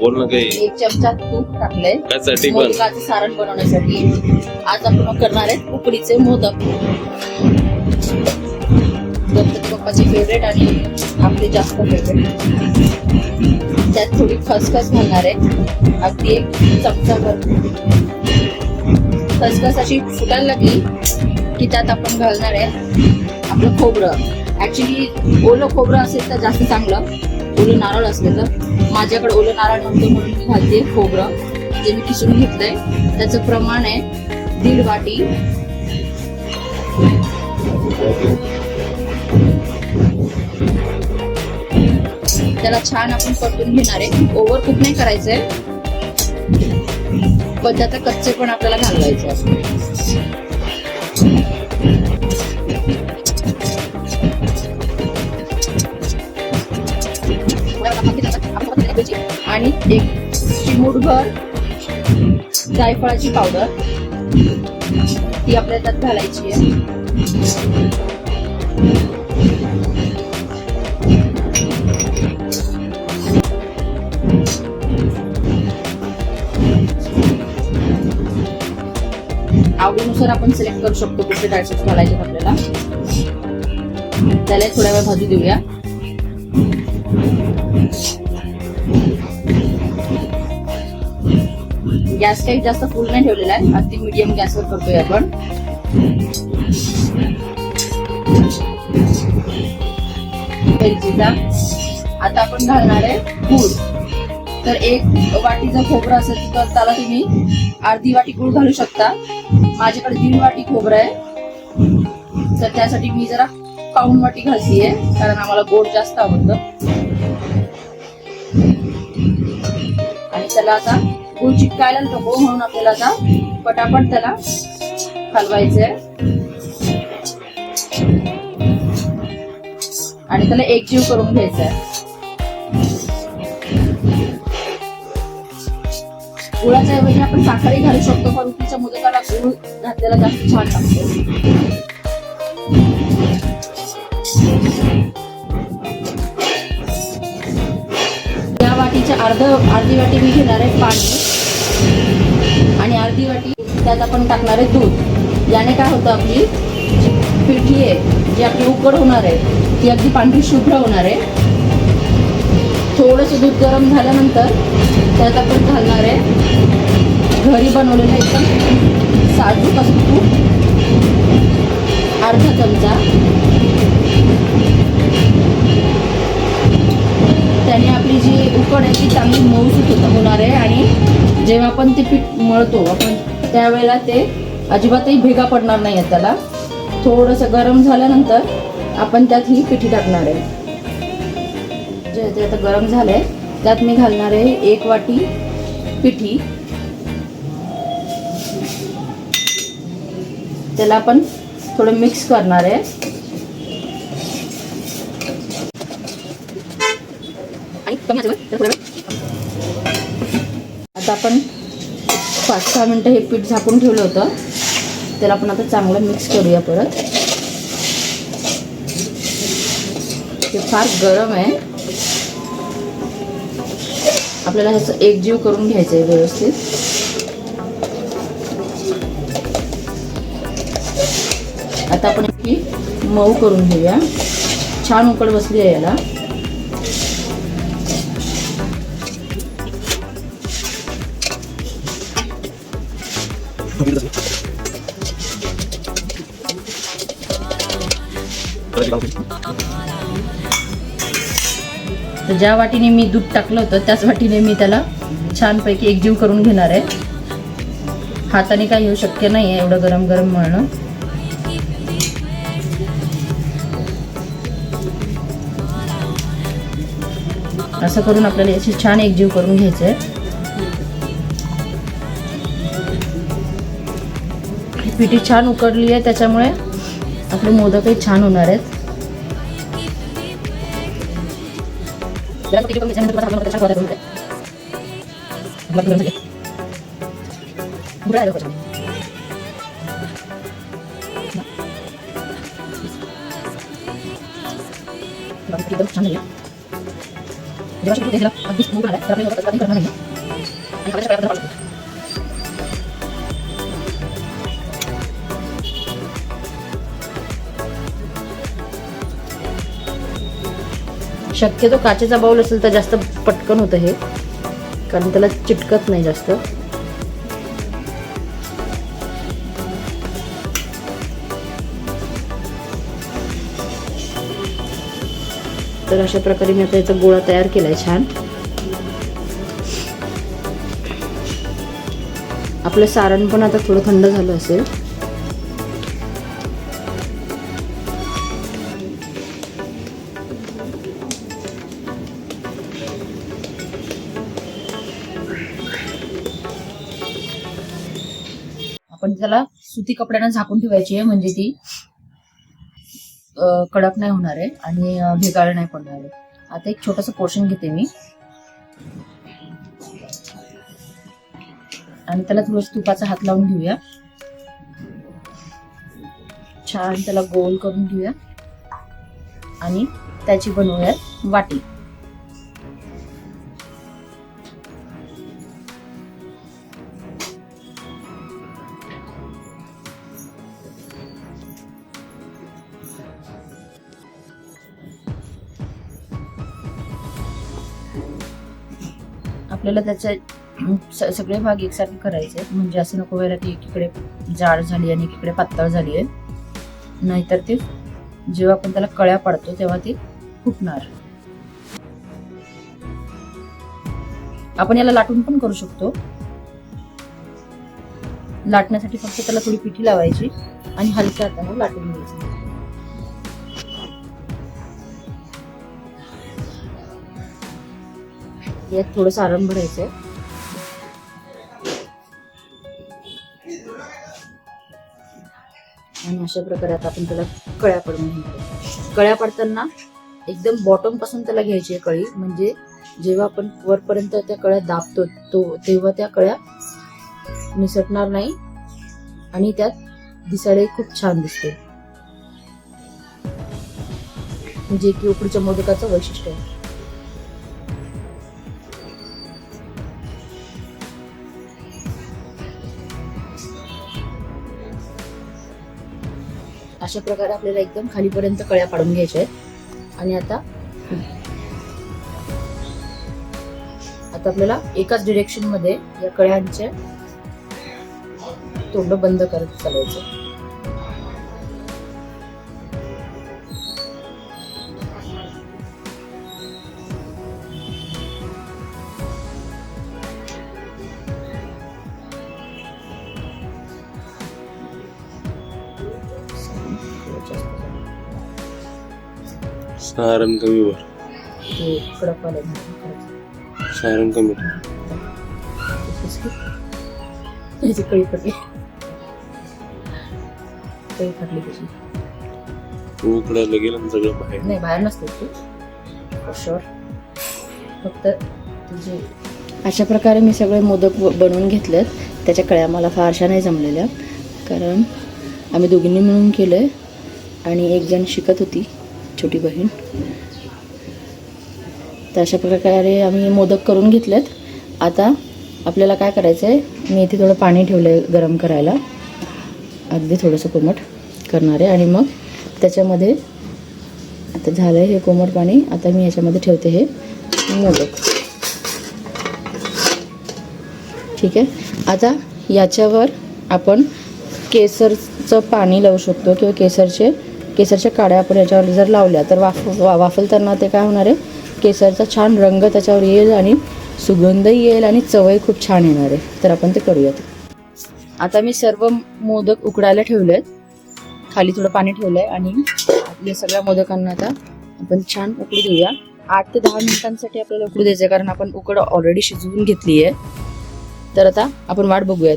बोल ना काही. एक चमचा तूप टाकलंय. त्यासाठी पण. मोदकाचं सारण बनवण्यासाठी. आज आपण करणार आहे उकडीचे मोदक. गणपती बाप्पाचे फेवरेट आणि आपले जास्त फेवरेट त्यात थोडी खसखस घालणार आहे. अगदी एक चमचा भर. खसखस अशी फुटायला लागली की त्यात आपण घालणार आहे आपलं खोबरं. ऍक्च्युली ओलं खोबरं असेल तर जास्त चांगलं. ओलं नारळ असलं तर माझ्याकडे ओलं नारळ नव्हतं म्हणून मी घालते खोबरं जे मी किसून घेतलंय. त्याचं प्रमाण आहे दीड वाटी. त्याला छान आपण परतून घेणार आहे. ओव्हर कुक नाही करायचंय. पण त्याचा कच्चे पण आपल्याला घालवायचे त्याची आणि एक चिमूटभर जायफळाची पावडर. ती आपल्या त्यात घालायची आहे. आवडीनुसार आपण सिलेक्ट करू शकतो कुठले ड्रायफ्रुट्स घालायचे आपल्याला. त्याला थोड्या वेळ भाजू देऊया. गॅस काही जास्त फुल नाही ठेवलेला आहे. अगदी मीडियम गॅसवर करतोय आपण. वेलचीचा आता आपण घालणार आहे गूळ. तर एक वाटी जर खोबरं असेल तर त्याला तुम्ही अर्धी वाटी गूळ घालू शकता. माझ्याकडे दीड वाटी खोबरं आहे. तर त्यासाठी मी जरा पाऊन वाटी घालतीये कारण आम्हाला गोड जास्त आवडतं. त्याला आता. गूळ चिटकायला नको म्हणून आपल्याला आता पटापट त्याला हलवायचंय. आणि त्याला एकजीव करून घ्यायचा आहे गुळाच्या ऐवजी आपण साखरही घालू शकतो पण तिच्या मुदकाला गुळ घातलेला जास्त छान लागतो. त्याच्या वाटीच्या अर्ध अर्धी वाटी मी घेणार आहे पाणी. आणि अर्धी वाटी त्यात आपण टाकणार आहे दूध. याने काय होतं आपली जी पिठी आहे जी आपली उकड होणार आहे ती अगदी पांढरी शुभ्र होणार आहे. थोडंसं दूध गरम झाल्यानंतर त्यात आपण घालणार आहे घरी बनवलेलं एकदम साजूक असं तूप. अर्धा चमचा. त्याने जी उकड आहे ती चांगली मऊसूत होत- होणार आहे आणि जेव्हा आपण ते पीठ मळतो आपण त्यावेळेला ते अजिबातही भेगा पडणार नाही आहे त्याला. थोडंसं गरम झाल्यानंतर आपण त्यात ही पिठी टाकणार आहे. जे ते आता गरम झालंय त्यात मी घालणार आहे एक वाटी पिठी. त्याला आपण थोडं मिक्स करणार आहे. आणि कमी आचेवर आता आपण पाच सहा मिनटं हे पीठ झाकून ठेवलं होतं. त्याला आपण आता चांगलं मिक्स करूया परत. ते फार गरम आहे. आपल्याला ह्याचं एकजीव करून घ्यायचं आहे व्यवस्थित. आता आपण मऊ करून घेऊया. छान उकड बसली आहे याला. तर ज्या वाटीने मी दूध टाकलं होतं त्याच वाटीने मी त्याला छानपैकी एकजीव करून घेणार आहे. हाताने काही येऊ शक्य नाही आहे एवढं गरम गरम मळणं. असं करून आपल्याला याची छान एकजीव करून घ्यायचं आहे पिठी छान उकडली आहे त्याच्यामुळे आपले मोदकही छान होणार आहेत. जरा पिठी कमी झाल्यानंतर तुम्हाला हाताला छान होतं. आपला गरम झाले. बुडा आहे लोकांचा. आपला पिठी एकदम छान झाली आहे. जेव्हा शक्यतो त्याला अगदीच मूग राहिला तर आपल्याला त्याचा काही करणार नाही आणि आपल्या सगळ्या शक्यतो काचेचा बाऊल असेल तर जास्त पटकन होतं हे. कारण त्याला चिटकत नाही जास्त. तर अशा प्रकारे मी आता याचा गोळा तयार केलाय छान. आपलं सारण पण आता थोडं थंड झालं असेल. आपण त्याला सुती कपड्यानं झाकून ठेवायची आहे म्हणजे ती कडक नाही होणार आहे आणि भेगाळ नाही पडणार आहे. आता एक छोटस पोर्शन घेते मी. आणि त्याला थोडस तुपाचा हात लावून घेऊया. छान त्याला गोल करून घेऊया. आणि त्याची बनवूया वाटी. आपल्याला त्याचे सगळे भाग एकसारखे करायचे. आहेत. म्हणजे असं नको व्हायला की एकीकडे जाड झाली आणि एकीकडे पातळ झाली आहे. नाहीतर ते जेव्हा आपण त्याला कळ्या पाडतो तेव्हा ती फुटणार. आपण याला लाटून पण करू शकतो. लाटण्यासाठी फक्त त्याला थोडी पिठी लावायची आणि हलक्या हाताने लाटून घ्यायची. यात थोडं सारण आहे. आणि अशा प्रकारे आता आपण त्याला कळ्या पडून कळ्या पडताना एकदम बॉटमपासून त्याला घ्यायची आहे कळी. म्हणजे जेव्हा आपण वरपर्यंत त्या कळ्या दाबतो तो तेव्हा त्या कळ्या निसटणार नाही. आणि त्यात दिसायला खूप छान दिसते. म्हणजे की उकडीच्या मोदकाचं वैशिष्ट्य आहे. अशा प्रकारे आपल्याला एकदम खालीपर्यंत कळ्या पाडून घ्यायच्या आहेत. आणि आता आता आपल्याला एकाच डिरेक्शनमध्ये या कळ्यांचे तोंड बंद करत चालायचं. सारण कमी ते सारण कमी. त्याची कळी पडली. कळी फाटली त्याची. उकडायला गेलं ना सगळं बाहेर. नाही बाहेर नसते तू. शुअर फक्त तुझे अशा प्रकारे मी सगळे मोदक ब- बनवून घेतलेत. त्याच्या कळ्या मला फारशा नाही जमलेल्या. कारण आम्ही दोघींनी मिळून केलं आणि एक जण शिकत होती. छोटी बहीण. तर अशा प्रकारे आम्ही मोदक करून घेतलेत. आता आपल्याला काय करायचं आहे मी इथे थोडं पाणी ठेवलं आहे गरम करायला. अगदी थोडंसं कोमट करणार आहे. आणि मग त्याच्यामध्ये आता झालं हे कोमट पाणी. आता मी याच्यामध्ये ठेवते हे मोदक. ठीक आहे? आता याच्यावर आपण केसरचं पाणी लावू शकतो किंवा केसरचे केसरच्या काड्या आपण याच्यावर जर लावल्या तर वाफ वा वाफलताना ते काय होणार आहे? केसरचा छान रंग त्याच्यावर येईल आणि सुगंधही येईल आणि चवही खूप छान येणार आहे. तर आपण ते करूयात. आता मी सर्व मोदक उकडायला ठेवले आहेत खाली थोडं पाणी ठेवलं आहे आणि आपल्या सगळ्या मोदकांना आता आपण छान उकडू देऊया. आठ ते दहा मिनिटांसाठी आपल्याला उकडू द्यायचं आहे कारण आपण उकड ऑलरेडी शिजवून घेतली आहे तर आता आपण वाट बघूयात.